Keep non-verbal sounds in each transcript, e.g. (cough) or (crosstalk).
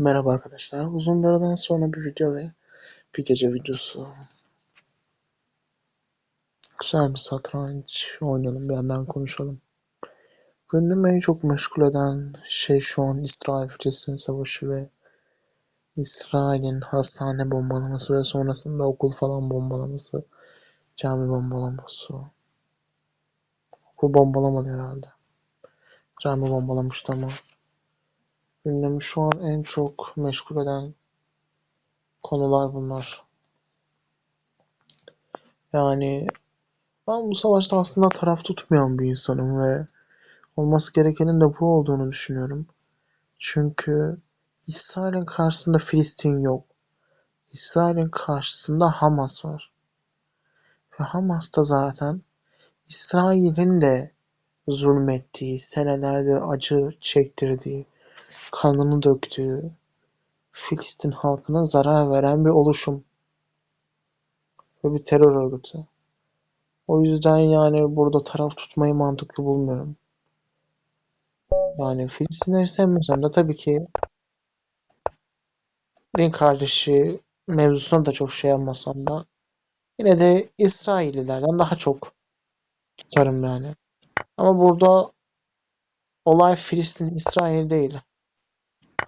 Merhaba arkadaşlar. Uzun bir aradan sonra bir video ve bir gece videosu. Güzel bir satranç oynayalım, bir yandan konuşalım. Gündemi en çok meşgul eden şey şu an İsrail-Filistin savaşı ve İsrail'in hastane bombalaması ve sonrasında okul falan bombalaması, cami bombalaması. Okul bombalamadı herhalde. Cami bombalamıştı ama. Gündemi şu an en çok meşgul eden konular bunlar. Yani ben bu savaşta aslında taraf tutmayan bir insanım ve olması gerekenin de bu olduğunu düşünüyorum. Çünkü İsrail'in karşısında Filistin yok. İsrail'in karşısında Hamas var. Ve Hamas da zaten İsrail'in de zulmettiği, senelerdir acı çektirdiği, kanını döktüğü, Filistin halkına zarar veren bir oluşum ve bir terör örgütü. O yüzden yani burada taraf tutmayı mantıklı bulmuyorum. Yani Filistinleri sevmesem de tabii ki din kardeşi mevzusuna da çok şey yapmasam da yine de İsraillilerden daha çok tutarım yani. Ama burada olay Filistin İsrail değil.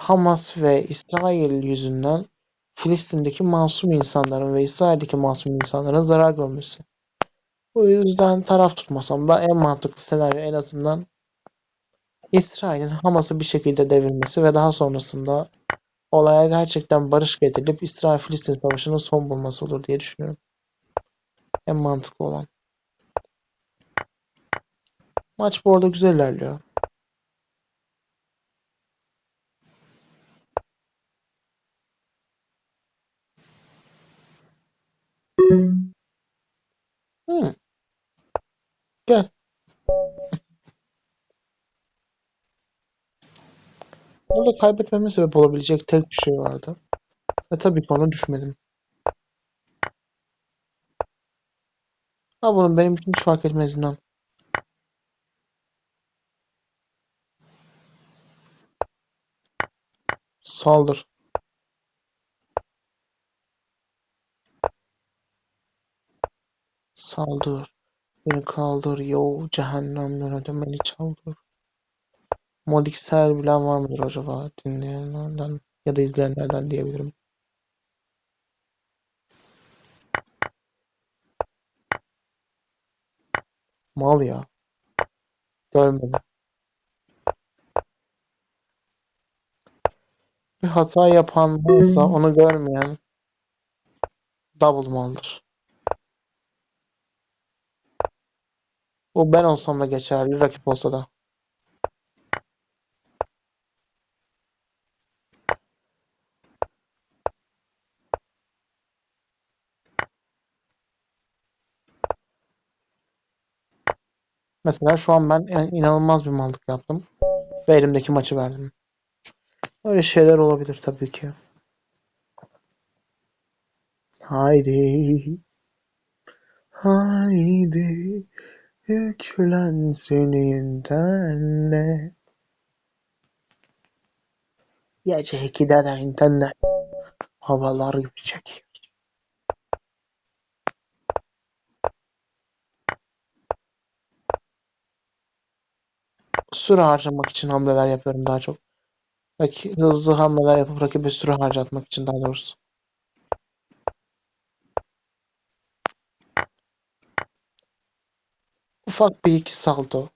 Hamas ve İsrail yüzünden Filistin'deki masum insanların ve İsrail'deki masum insanların zarar görmesi. Bu yüzden taraf tutmasam da en mantıklı senaryo en azından İsrail'in Hamas'ı bir şekilde devirmesi ve daha sonrasında olaya gerçekten barış getirilip İsrail-Filistin savaşının son bulması olur diye düşünüyorum. En mantıklı olan. Maç bu arada güzel ilerliyor. Hmm. Gel. Orada kaybetmeme sebep olabilecek tek bir şey vardı. Ve tabii ki onu düşmedim. Ha bunun benim için hiç fark etmez inan. Saldır. Saldır. Beni kaldır. Yo cehennemlere de beni çaldır. Modiksel bilen var mıdır acaba dinleyenlerden ya da izleyenlerden diyebilirim. Mal ya. Görmedim. Bir hata yapan varsa onu görmeyen double maldır. Bu ben olsam da geçerli, rakip olsa da. Mesela şu an ben inanılmaz bir mallık yaptım. Ve elimdeki maçı verdim. Öyle şeyler olabilir tabii ki. Haydi. Haydi. Yüklen internet. Gece 2'de de internet. Havalar gibi çekiyor. Süre harcamak için hamleler yapıyorum daha çok. Hızlı hamleler yapıp rakibe süre harcatmak için daha doğrusu. Ufak bir iki salto.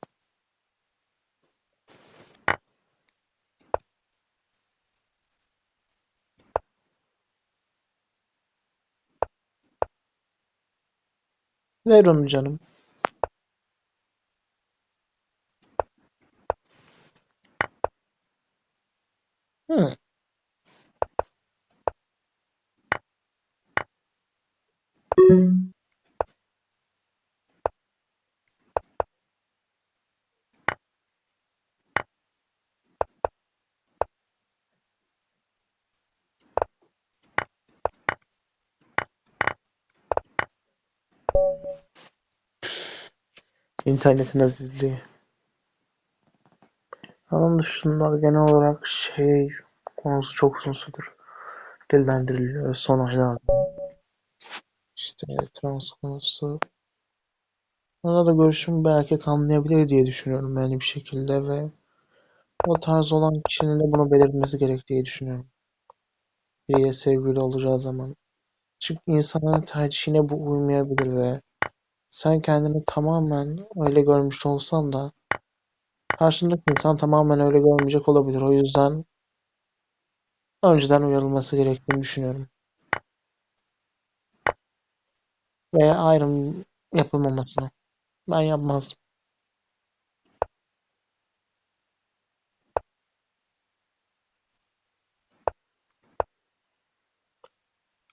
Ver onu canım. Hı. İnternetin azizliği. Onun dışında genel olarak şey konusu çok uzun süredir dillendiriliyor son aylarda. İşte trans konusu. Ona da görüşüm belki anlayabilir diye düşünüyorum yani bir şekilde ve o tarz olan kişinin de bunu belirtmesi gerektiği düşünüyorum. Biriyle sevgili olacağı zaman. Çünkü insanların tercihine bu uymayabilir ve sen kendini tamamen öyle görmüş olsan da karşındaki insan tamamen öyle görmeyecek olabilir. O yüzden önceden uyarılması gerektiğini düşünüyorum. Veya ayrım yapılmamasını. Ben yapmazdım.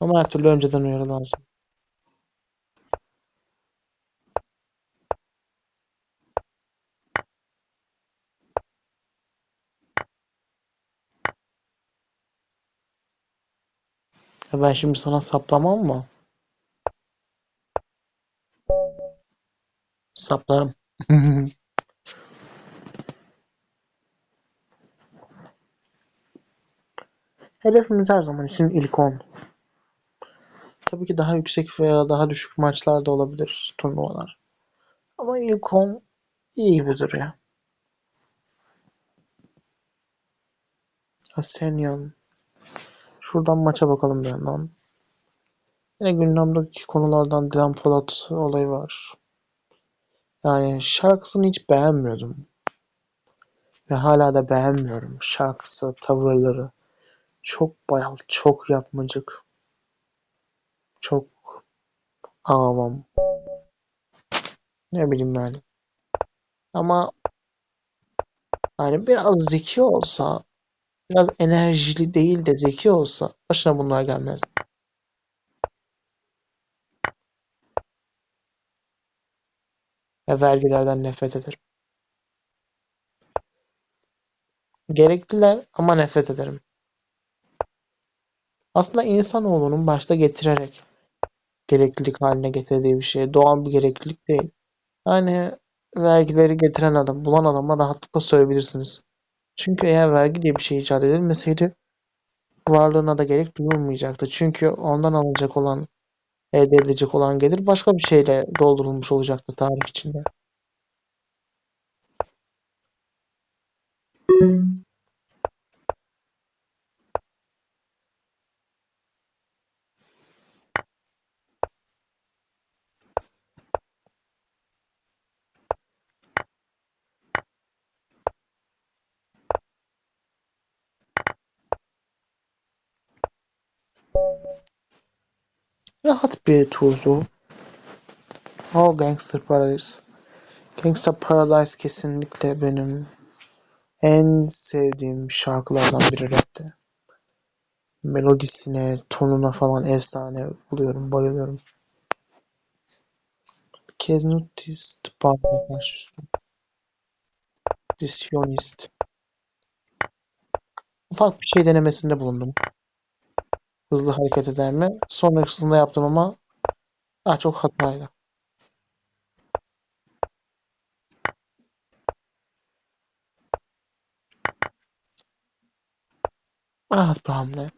Ama her türlü önceden uyarı lazım. Ben şimdi sana saplamam mı? Saplarım. (laughs) Hedefimiz her zaman için ilk 10. Tabii ki daha yüksek veya daha düşük maçlar da olabilir turnuvalar. Ama ilk 10 iyi gibi duruyor. Asenyon. Şuradan maça bakalım bir yandan. Yine gündemdeki konulardan Dilan Polat olayı var. Yani şarkısını hiç beğenmiyordum. Ve hala da beğenmiyorum. Şarkısı, tavırları. Çok bayal, çok yapmacık. Çok avam. Ne bileyim yani. Ama yani biraz zeki olsa, biraz enerjili değil de zeki olsa başına bunlar gelmez. Ve vergilerden nefret ederim. Gerekliler ama nefret ederim. Aslında insanoğlunun başta getirerek gereklilik haline getirdiği bir şey. Doğan bir gereklilik değil. Yani vergileri getiren adam, bulan adama rahatlıkla söyleyebilirsiniz. Çünkü eğer vergi diye bir şey icat edilmeseydi varlığına da gerek duyulmayacaktı. Çünkü ondan alınacak olan, elde edilecek olan gelir başka bir şeyle doldurulmuş olacaktı tarih içinde. Rahat bir turdu. O Gangster Paradise. Gangster Paradise kesinlikle benim en sevdiğim şarkılardan biri rapte. Melodisine, tonuna falan efsane buluyorum, bayılıyorum. Keznutist baş üstüne. Disyonist. Ufak bir şey denemesinde bulundum. Hızlı hareket eder mi? Sonrasında yaptım ama daha çok hataydı. Bir hamle.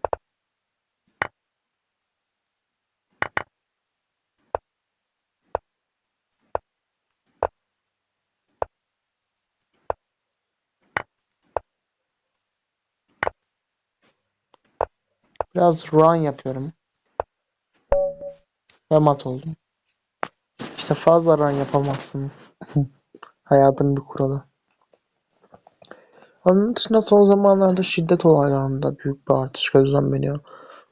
Biraz run yapıyorum. Ve mat oldum. İşte fazla run yapamazsın. (laughs) Hayatın bir kuralı. Onun dışında son zamanlarda şiddet olaylarında büyük bir artış gözlemleniyor.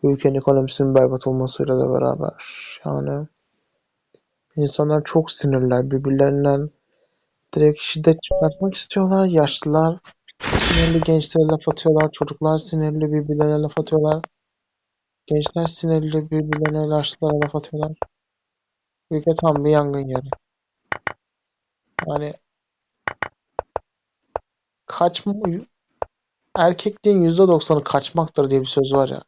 Ülkenin ekonomisinin berbat olmasıyla da beraber. Yani insanlar çok sinirler. Birbirlerinden direkt şiddet çıkartmak istiyorlar. Yaşlılar sinirli gençlere laf atıyorlar. Çocuklar sinirli birbirlerine laf atıyorlar. Gençler sinirli birbirlerine yaşlılara laf atıyorlar. Ülke tam bir yangın yeri. Yani kaçma erkekliğin yüzde doksanı kaçmaktır diye bir söz var ya.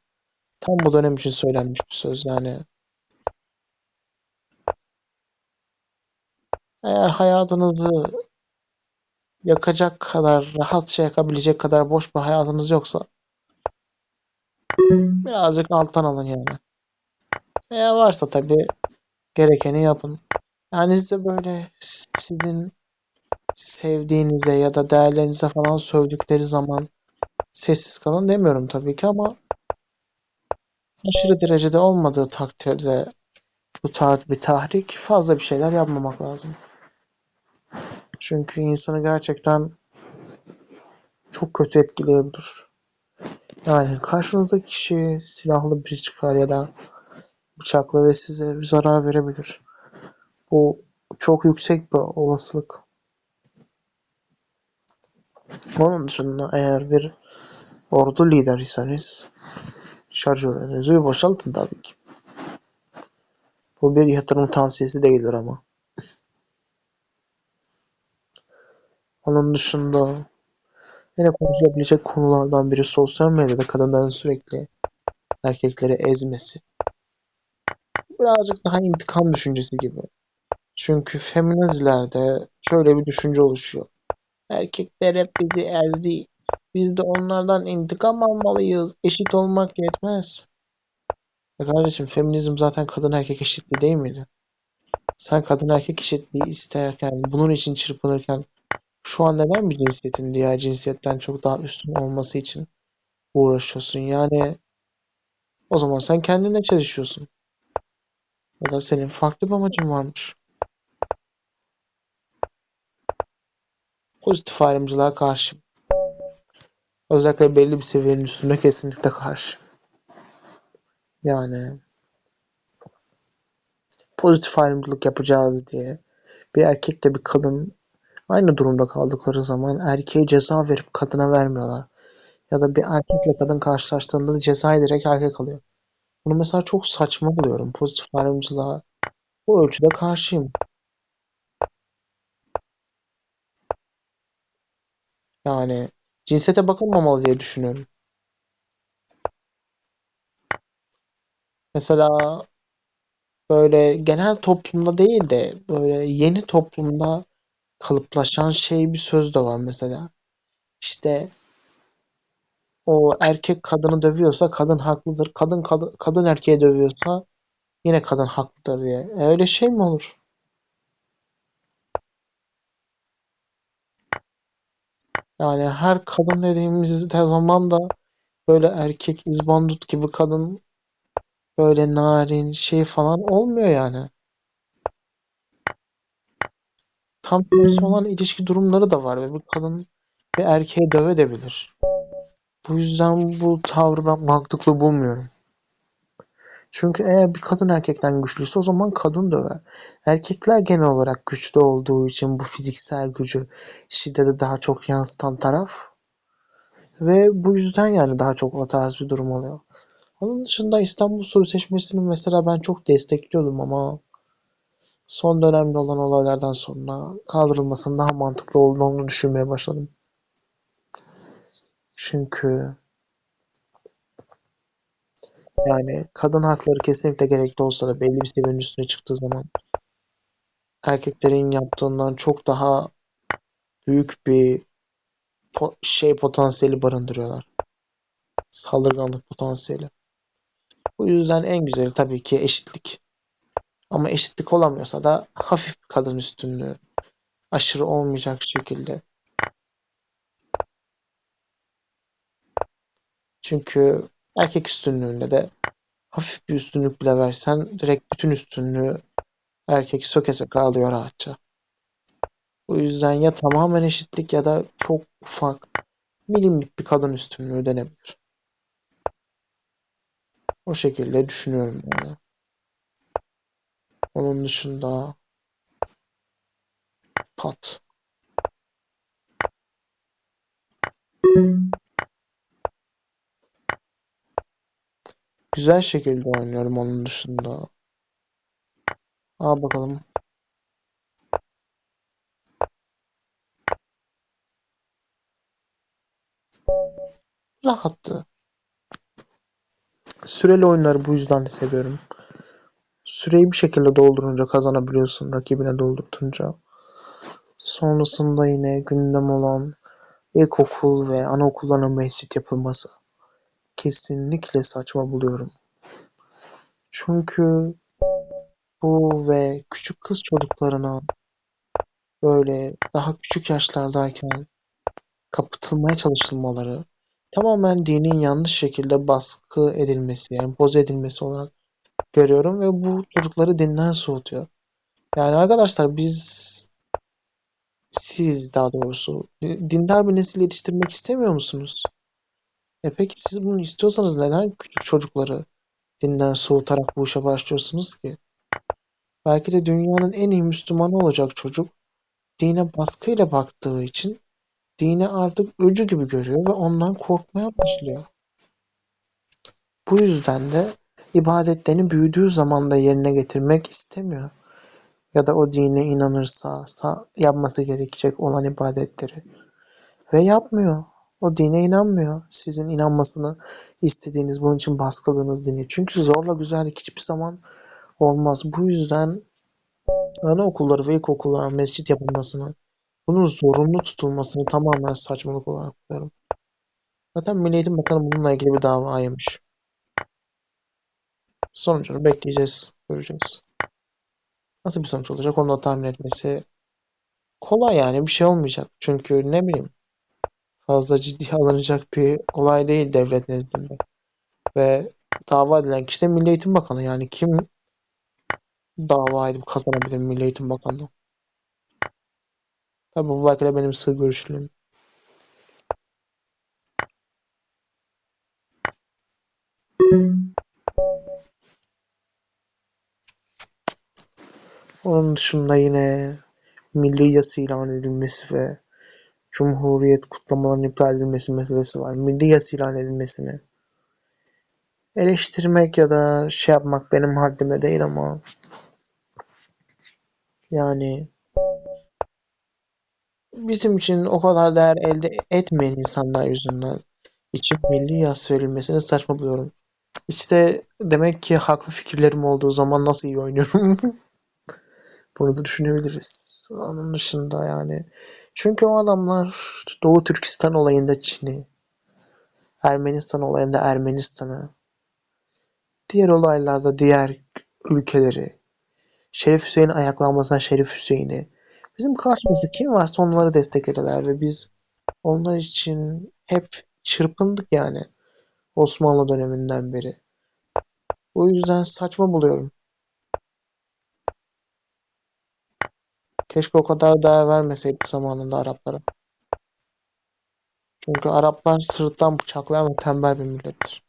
Tam bu dönem için söylenmiş bir söz yani. Eğer hayatınızı yakacak kadar, rahatça yakabilecek kadar boş bir hayatınız yoksa Birazcık alttan alın yani. Eğer varsa tabii gerekeni yapın. Yani size böyle sizin sevdiğinize ya da değerlerinize falan sövdükleri zaman sessiz kalın demiyorum tabii ki ama aşırı derecede olmadığı takdirde bu tarz bir tahrik fazla bir şeyler yapmamak lazım. Çünkü insanı gerçekten çok kötü etkileyebilir. Yani karşınızdaki kişi silahlı biri çıkar ya da bıçakla ve size bir zarar verebilir. Bu çok yüksek bir olasılık. Onun dışında eğer bir ordu lideriyseniz bir boşaltın tabii ki. Bu bir yatırım tavsiyesi değildir ama. Onun dışında yine konuşulabilecek konulardan biri sosyal medyada kadınların sürekli erkekleri ezmesi. Birazcık daha intikam düşüncesi gibi. Çünkü feminizlerde şöyle bir düşünce oluşuyor. Erkekler hep bizi ezdi. Biz de onlardan intikam almalıyız. Eşit olmak yetmez. Ya kardeşim feminizm zaten kadın erkek eşitliği değil miydi? Sen kadın erkek eşitliği isterken, bunun için çırpınırken şu an neden bir cinsiyetin diğer cinsiyetten çok daha üstün olması için uğraşıyorsun? Yani o zaman sen kendinle çalışıyorsun. Ya da senin farklı bir amacın varmış. Pozitif ayrımcılığa karşı. Özellikle belli bir seviyenin üstünde kesinlikle karşı. Yani pozitif ayrımcılık yapacağız diye bir erkekle bir kadın aynı durumda kaldıkları zaman erkeğe ceza verip kadına vermiyorlar. Ya da bir erkekle kadın karşılaştığında da cezayı direkt erkek alıyor. Bunu mesela çok saçma buluyorum. Pozitif ayrımcılığa bu ölçüde karşıyım. Yani cinsiyete bakılmamalı diye düşünüyorum. Mesela böyle genel toplumda değil de böyle yeni toplumda kalıplaşan şey bir söz de var mesela. İşte o erkek kadını dövüyorsa kadın haklıdır. Kadın kadın, kadın erkeği dövüyorsa yine kadın haklıdır diye. E öyle şey mi olur? Yani her kadın dediğimiz zaman da böyle erkek izbandut gibi kadın böyle narin şey falan olmuyor yani. Tam tersi olan ilişki durumları da var ve bir kadın bir erkeği dövebilir. Bu yüzden bu tavrı ben mantıklı bulmuyorum. Çünkü eğer bir kadın erkekten güçlüyse o zaman kadın döver. Erkekler genel olarak güçlü olduğu için bu fiziksel gücü şiddete daha çok yansıtan taraf. Ve bu yüzden yani daha çok o tarz bir durum oluyor. Onun dışında İstanbul Sözleşmesi'ni mesela ben çok destekliyordum ama son dönemde olan olaylardan sonra kaldırılmasının daha mantıklı olduğunu düşünmeye başladım. Çünkü yani kadın hakları kesinlikle gerekli olsa da belli bir seviyenin üstüne çıktığı zaman erkeklerin yaptığından çok daha büyük bir po- şey potansiyeli barındırıyorlar. Saldırganlık potansiyeli. Bu yüzden en güzeli tabii ki eşitlik. Ama eşitlik olamıyorsa da hafif bir kadın üstünlüğü. Aşırı olmayacak şekilde. Çünkü erkek üstünlüğünde de hafif bir üstünlük bile versen direkt bütün üstünlüğü erkek söke söke alıyor rahatça. Bu yüzden ya tamamen eşitlik ya da çok ufak milimlik bir kadın üstünlüğü denebilir. O şekilde düşünüyorum yani. Onun dışında pat. Güzel şekilde oynuyorum onun dışında. Aa bakalım. Rahattı. Süreli oyunları bu yüzden de seviyorum. Süreyi bir şekilde doldurunca kazanabiliyorsun rakibine doldurtunca. Sonrasında yine gündem olan ilkokul ve anaokullarına mescit yapılması. kesinlikle saçma buluyorum. Çünkü bu ve küçük kız çocuklarına böyle daha küçük yaşlardayken kapatılmaya çalışılmaları tamamen dinin yanlış şekilde baskı edilmesi, empoze edilmesi olarak görüyorum ve bu çocukları dinden soğutuyor. Yani arkadaşlar biz siz daha doğrusu dindar bir nesil yetiştirmek istemiyor musunuz? E peki siz bunu istiyorsanız neden küçük çocukları dinden soğutarak bu işe başlıyorsunuz ki? Belki de dünyanın en iyi Müslümanı olacak çocuk dine baskıyla baktığı için dini artık öcü gibi görüyor ve ondan korkmaya başlıyor. Bu yüzden de ibadetlerini büyüdüğü zaman da yerine getirmek istemiyor. Ya da o dine inanırsa yapması gerekecek olan ibadetleri. Ve yapmıyor. O dine inanmıyor. Sizin inanmasını istediğiniz, bunun için baskıladığınız dini. Çünkü zorla güzellik hiçbir zaman olmaz. Bu yüzden anaokulları ve ilkokullara mescit yapılmasını, bunun zorunlu tutulmasını tamamen saçmalık olarak buluyorum. Zaten Milli Eğitim Bakanı bununla ilgili bir dava yemiş. Sonucunu bekleyeceğiz, göreceğiz. Nasıl bir sonuç olacak onu da tahmin etmesi kolay yani bir şey olmayacak. Çünkü ne bileyim fazla ciddi alınacak bir olay değil devlet nezdinde. Ve dava edilen kişi de Milli Eğitim Bakanı. Yani kim dava edip kazanabilir Milli Eğitim Bakanlığı? Tabi bu belki de benim sığ görüşlüğüm. Onun dışında yine milli yas ilan edilmesi ve Cumhuriyet kutlamalarının iptal edilmesi meselesi var. Milli yas ilan edilmesini eleştirmek ya da şey yapmak benim haddime değil ama yani bizim için o kadar değer elde etmeyen insanlar yüzünden için milli yas verilmesini saçma buluyorum. İşte demek ki haklı fikirlerim olduğu zaman nasıl iyi oynuyorum. (laughs) Bunu da düşünebiliriz. Onun dışında yani. Çünkü o adamlar Doğu Türkistan olayında Çin'i, Ermenistan olayında Ermenistan'ı, diğer olaylarda diğer ülkeleri, Şerif Hüseyin'in ayaklanmasına Şerif Hüseyin'i, bizim karşımızda kim varsa onları desteklediler ve biz onlar için hep çırpındık yani Osmanlı döneminden beri. O yüzden saçma buluyorum. Keşke o kadar değer vermeseydik zamanında Araplara. Çünkü Araplar sırttan bıçaklayan ve tembel bir millettir.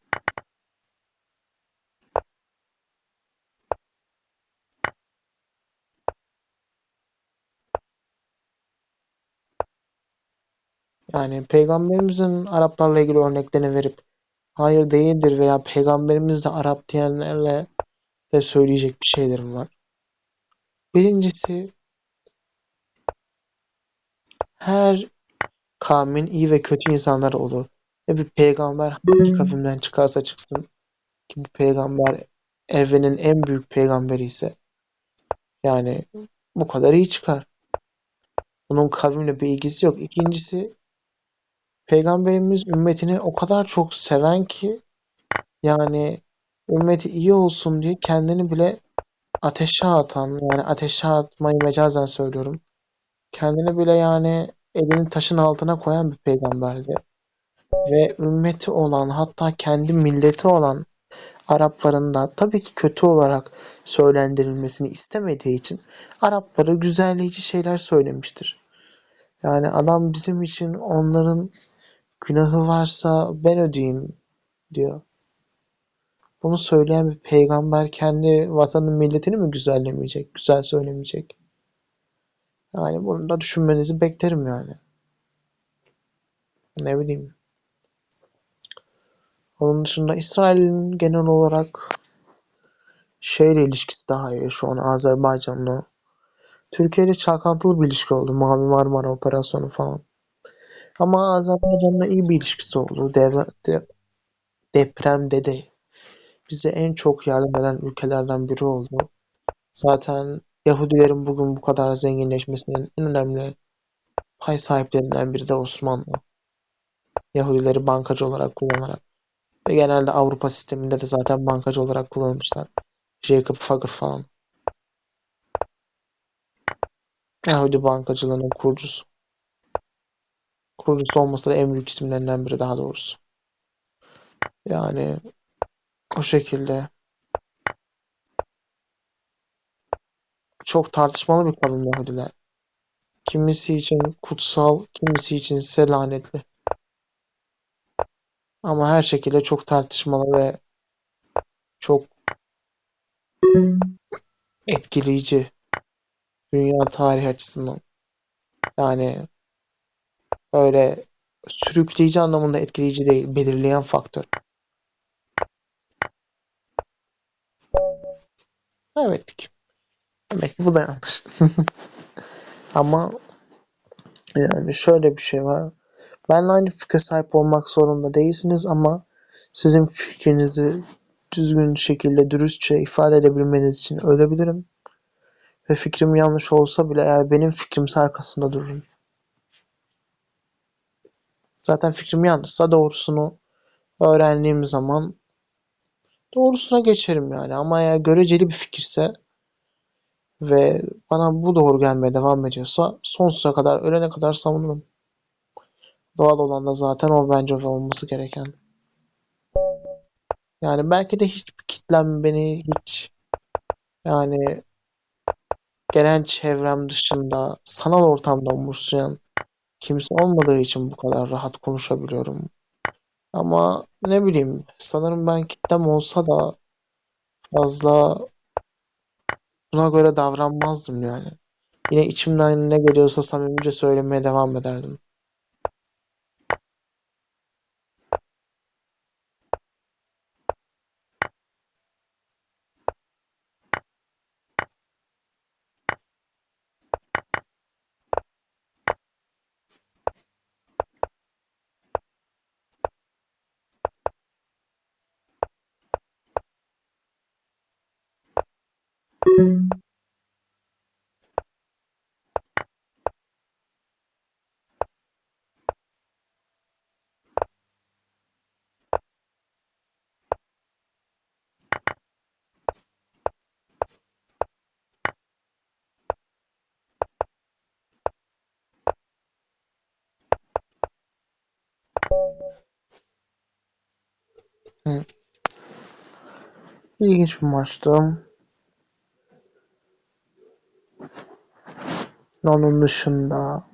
Yani peygamberimizin Araplarla ilgili örneklerini verip hayır değildir veya peygamberimiz de Arap diyenlerle de söyleyecek bir şeylerim var. Birincisi her kavmin iyi ve kötü insanları olur. Ve bir peygamber hangi kavimden çıkarsa çıksın ki bu peygamber evrenin en büyük peygamberi ise yani bu kadar iyi çıkar. Bunun kavimle bir ilgisi yok. İkincisi peygamberimiz ümmetini o kadar çok seven ki yani ümmeti iyi olsun diye kendini bile ateşe atan yani ateşe atmayı mecazen söylüyorum. Kendini bile yani elini taşın altına koyan bir peygamberdi. Ve ümmeti olan hatta kendi milleti olan Arapların da tabii ki kötü olarak söylendirilmesini istemediği için Araplara güzelleyici şeyler söylemiştir. Yani adam bizim için onların günahı varsa ben ödeyeyim diyor. Bunu söyleyen bir peygamber kendi vatanın milletini mi güzellemeyecek, güzel söylemeyecek? Yani bunu da düşünmenizi beklerim yani. Ne bileyim. Onun dışında İsrail'in genel olarak şeyle ilişkisi daha iyi şu an Azerbaycan'la. Türkiye ile çalkantılı bir ilişki oldu. Mavi Marmara operasyonu falan. Ama Azerbaycan'la iyi bir ilişkisi oldu. Devre, de, depremde de bize en çok yardım eden ülkelerden biri oldu. Zaten Yahudilerin bugün bu kadar zenginleşmesinin en önemli pay sahiplerinden biri de Osmanlı. Yahudileri bankacı olarak kullanarak. Ve genelde Avrupa sisteminde de zaten bankacı olarak kullanılmışlar. Jacob Fugger falan. Yahudi bankacılığının kurucusu. Kurucusu olması da en büyük isimlerinden biri daha doğrusu. Yani o şekilde çok tartışmalı bir kavim Yahudiler. Kimisi için kutsal, kimisi için ise lanetli. Ama her şekilde çok tartışmalı ve çok etkileyici dünya tarihi açısından. Yani öyle sürükleyici anlamında etkileyici değil, belirleyen faktör. Evet. Demek ki bu da yanlış. (laughs) Ama yani şöyle bir şey var. Benle aynı fikre sahip olmak zorunda değilsiniz ama sizin fikrinizi düzgün şekilde dürüstçe ifade edebilmeniz için ölebilirim. Ve fikrim yanlış olsa bile eğer benim fikrimse arkasında dururum. Zaten fikrim yanlışsa doğrusunu öğrendiğim zaman doğrusuna geçerim yani. Ama eğer göreceli bir fikirse ve bana bu doğru gelmeye devam ediyorsa sonsuza kadar ölene kadar savunurum. Doğal olan da zaten o bence olması gereken. Yani belki de hiçbir kitlem beni hiç yani genel çevrem dışında sanal ortamda umursayan kimse olmadığı için bu kadar rahat konuşabiliyorum. Ama ne bileyim sanırım ben kitlem olsa da fazla buna göre davranmazdım yani. Yine içimden ne geliyorsa samimice söylemeye devam ederdim. Hı. İlginç bir maçtı. Onun dışında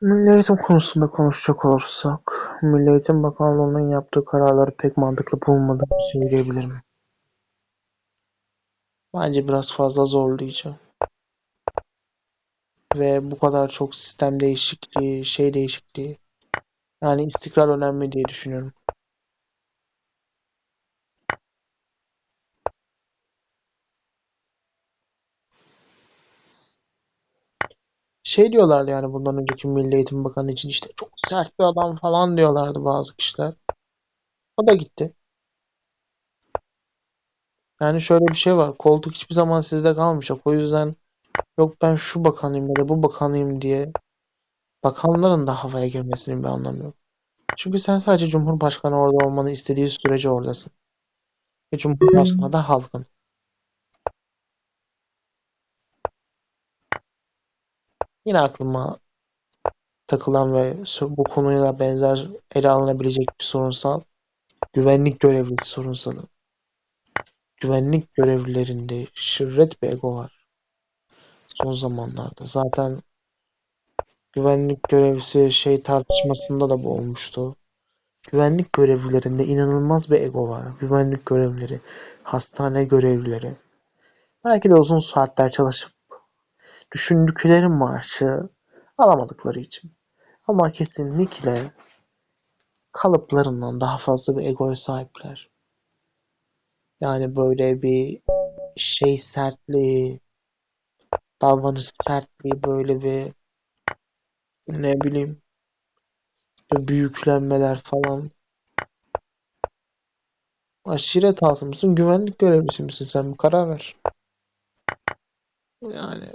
Milli Eğitim konusunda konuşacak olursak, Milli Eğitim Bakanlığı'nın yaptığı kararları pek mantıklı bulmadığımı söyleyebilirim. Bence biraz fazla zorlayıcı. Ve bu kadar çok sistem değişikliği, şey değişikliği. Yani istikrar önemli diye düşünüyorum. Şey diyorlardı yani bundan önceki Milli Eğitim Bakanı için işte çok sert bir adam falan diyorlardı bazı kişiler. O da gitti. Yani şöyle bir şey var. Koltuk hiçbir zaman sizde kalmayacak. O yüzden yok ben şu bakanıyım ya da bu bakanıyım diye bakanların da havaya girmesinin bir anlamı yok. Çünkü sen sadece Cumhurbaşkanı orada olmanı istediği sürece oradasın. Ve Cumhurbaşkanı da halkın. Yine aklıma takılan ve bu konuyla benzer ele alınabilecek bir sorunsal güvenlik görevlisi sorunsalı. Güvenlik görevlilerinde şirret bir ego var son zamanlarda. Zaten güvenlik görevlisi şey tartışmasında da bu olmuştu. Güvenlik görevlilerinde inanılmaz bir ego var. Güvenlik görevlileri, hastane görevlileri. Belki de uzun saatler çalışıp düşündükleri maaşı alamadıkları için. Ama kesinlikle kalıplarından daha fazla bir egoya sahipler. Yani böyle bir şey sertliği, davranış sertliği böyle bir ne bileyim büyüklenmeler falan. Aşiret ağası mısın, güvenlik görevlisi misin sen bir karar ver. Yani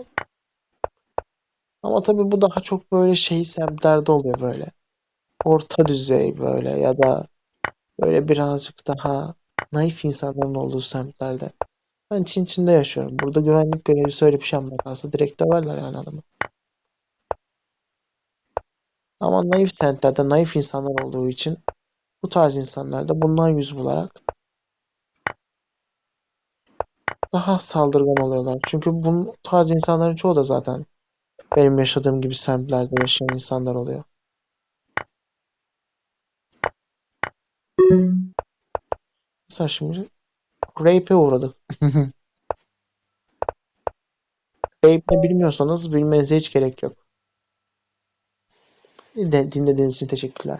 ama tabii bu daha çok böyle şey semtlerde oluyor böyle. orta düzey böyle ya da böyle birazcık daha naif insanların olduğu semtlerde. Ben Çin Çin'de yaşıyorum. Burada güvenlik görevlisi öyle bir şey yapmak aslında direkt döverler yani adamı. Ama naif semtlerde naif insanlar olduğu için bu tarz insanlar da bundan yüz bularak daha saldırgan oluyorlar. Çünkü bu tarz insanların çoğu da zaten benim yaşadığım gibi semtlerde yaşayan insanlar oluyor. Mesela şimdi rape'e uğradık. (laughs) Rape ne bilmiyorsanız bilmenize hiç gerek yok. Dinlediğiniz için teşekkürler.